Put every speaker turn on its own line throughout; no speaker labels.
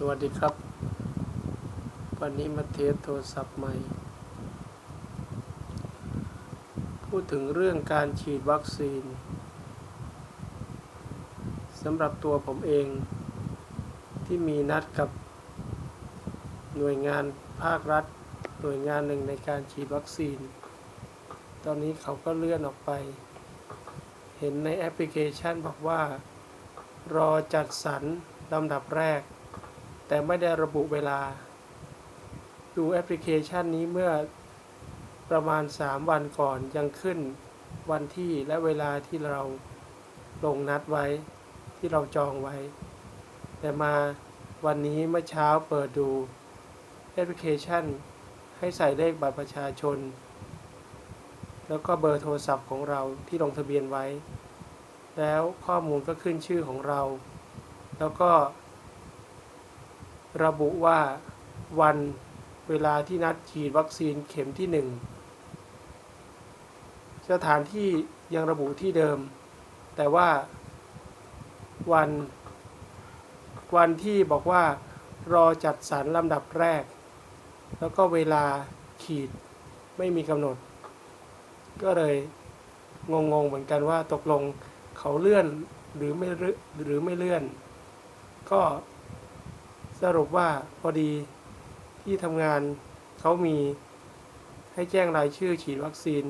สวัสดีครับ วันนี้มาเทสโทรศัพท์ใหม่ พูดถึงเรื่องการฉีดวัคซีนสำหรับตัวผมเอง ที่มีนัดกับหน่วยงานภาครัฐ หน่วยงานหนึ่งในการฉีดวัคซีน ตอนนี้เขาก็เลื่อนออกไป เห็นในแอปพลิเคชันบอกว่า รอจัดสรรลำดับแรก แต่ไม่ได้ระบุเวลา ดูแอปพลิเคชันนี้เมื่อประมาณ 3 วันก่อนยังขึ้นวันที่และเวลาที่เราลงนัดไว้ที่เราจองไว้ แต่มาวันนี้เมื่อเช้าเปิดดูแอปพลิเคชัน ให้ใส่เลขบัตรประชาชน แล้วก็เบอร์โทรศัพท์ของเราที่ลงทะเบียนไว้ แล้วข้อมูลก็ขึ้นชื่อของเรา แล้วก็ ระบุว่าวันเวลาที่นัดฉีดวัคซีนเข็มที่ 1 สถานที่ยังระบุที่เดิม แต่ว่าวันวันที่บอกว่ารอจัดสรรลำดับแรก แล้วก็เวลาขีดไม่มีกำหนด ก็เลยงงๆเหมือนกันว่าตกลงเขาเลื่อนหรือไม่เลื่อนหรือไม่เลื่อน ก็ สรุปว่าพอดีที่ทำงานเขามีให้แจ้งรายชื่อฉีดวัคซีน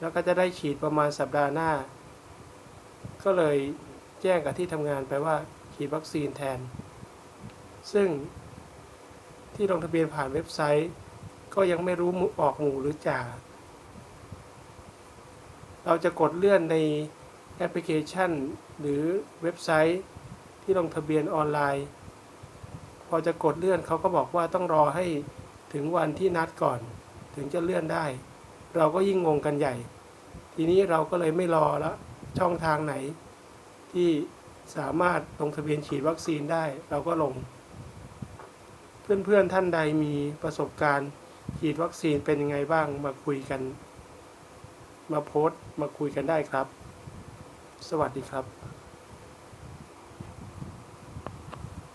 แล้วก็จะได้ฉีดประมาณสัปดาห์หน้า ก็เลยแจ้งกับที่ทำงานไปว่าฉีดวัคซีนแทน ซึ่งที่ลงทะเบียนผ่านเว็บไซต์ ก็ยังไม่รู้ออกหมู่หรือจ่า เราจะกดเลื่อนในแอปพลิเคชัน หรือเว็บไซต์ที่ลงทะเบียนออนไลน์ อจะกดเลื่อนเขาก็บอกว่าต้องรอให้ถึงวันที่นัดก่อน ถึงจะเลื่อนได้ เราก็ยิ่งงงกันใหญ่ ทีนี้เราก็เลยไม่รอแล้วช่องทางไหน ที่สามารถลงทะเบียนฉีดวัคซีนได้เราก็ลง เพื่อนๆท่านใดมีประสบการณ์ฉีดวัคซีนเป็นยังไงบ้างมาคุยกัน มาโพสต์มาคุยกันได้ครับ สวัสดีครับ